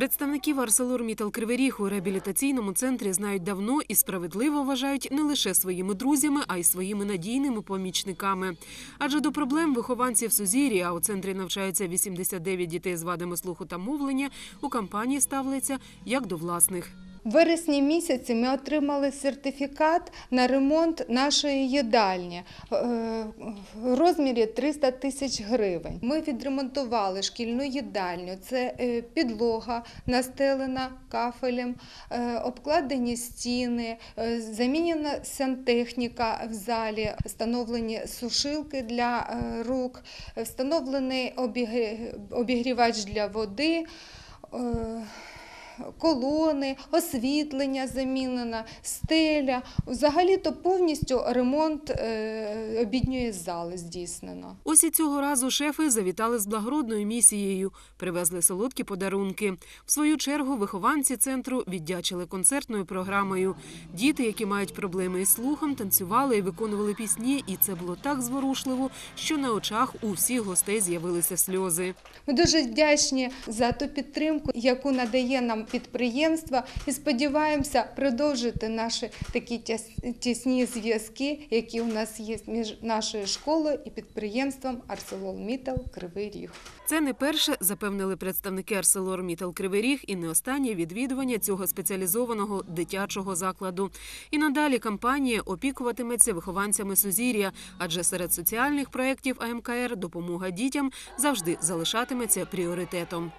Представників ArcelorMittal Кривий Ріг у реабілітаційному центрі знають давно і справедливо вважають не лише своїми друзями, а й своїми надійними помічниками. Адже до проблем вихованців Сузірі, а у центрі навчаються 89 дітей з вадами слуху та мовлення, у компанії ставляться як до власних. Вересні місяці ми отримали сертифікат на ремонт нашої їдальні е, в розмірі 300 тисяч гривень. Ми відремонтували шкільну їдальню. Це е, підлога настелена кафелем, е, обкладені стіни, замінена сантехніка в залі, встановлені сушилки для рук, встановлений обігрівач для води. Колони, освітлення замінено, стеля. Взагалі-то повністю ремонт е, обідньої зали здійснено. Ось і цього разу шефи завітали з благородною місією, привезли солодкі подарунки. В свою чергу вихованці центру віддячили концертною програмою. Діти, які мають проблеми із слухом, танцювали і виконували пісні, і це було так зворушливо, що на очах у всіх гостей з'явилися сльози. Ми дуже вдячні за ту підтримку, яку надає нам підприємство, і сподіваємося продовжити наші такі тісні зв'язки, які у нас є між нашою школою і підприємством ArcelorMittal Кривий Ріг. Це не перше, запевнили представники ArcelorMittal Кривий Ріг і не останнє відвідування цього спеціалізованого дитячого закладу. І надалі компанія опікуватиметься вихованцями Сузір'я, адже серед соціальних проєктів АМКР допомога дітям завжди залишатиметься пріоритетом.